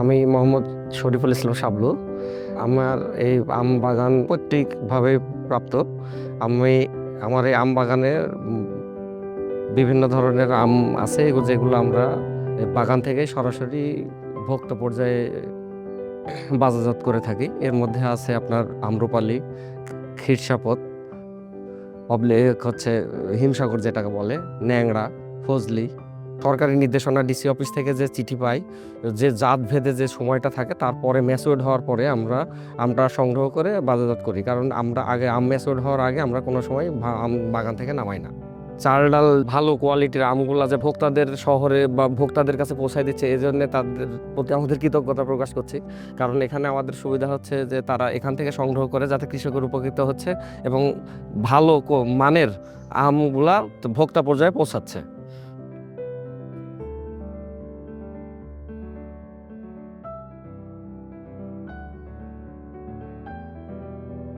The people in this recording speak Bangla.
আমি মোহাম্মদ শরীফুল ইসলাম শাবলু। আমার এই আম বাগান পৈতৃকভাবে প্রাপ্ত। আমি আমার এই আম বাগানের বিভিন্ন ধরনের আম আছে, যেগুলো আমরা বাগান থেকে সরাসরি ভোক্তা পর্যায়ে বাজারজাত করে থাকি। এর মধ্যে আছে আপনার আম্রপালি, ক্ষীরসাপত, অবলিক হচ্ছে হিমসাগর যেটাকে বলে ন্যাংরা ফজলি সরকারি নির্দেশনা ডিসি অফিস থেকে যে চিঠি পাই, যে জাত ভেদে যে সময়টা থাকে, তারপরে ম্যাচিওর্ড হওয়ার পরে আমরা আমরা সংগ্রহ করে বাজারজাত করি। কারণ আমরা আগে, আম ম্যাচিওর্ড হওয়ার আগে আমরা কোনো সময় আম বাগান থেকে নামাই না। চাল ডাল ভালো কোয়ালিটির আমগুলা যে ভোক্তাদের শহরে বা ভোক্তাদের কাছে পৌঁছায় দিচ্ছে এই জন্য তাদের প্রতি আমাদের কৃতজ্ঞতা প্রকাশ করছি। কারণ এখানে আমাদের সুবিধা হচ্ছে যে তারা এখান থেকে সংগ্রহ করে, যাতে কৃষকের উপকৃত হচ্ছে এবং ভালো মানের আমগুলা ভোক্তা পর্যায়ে পৌঁছাচ্ছে।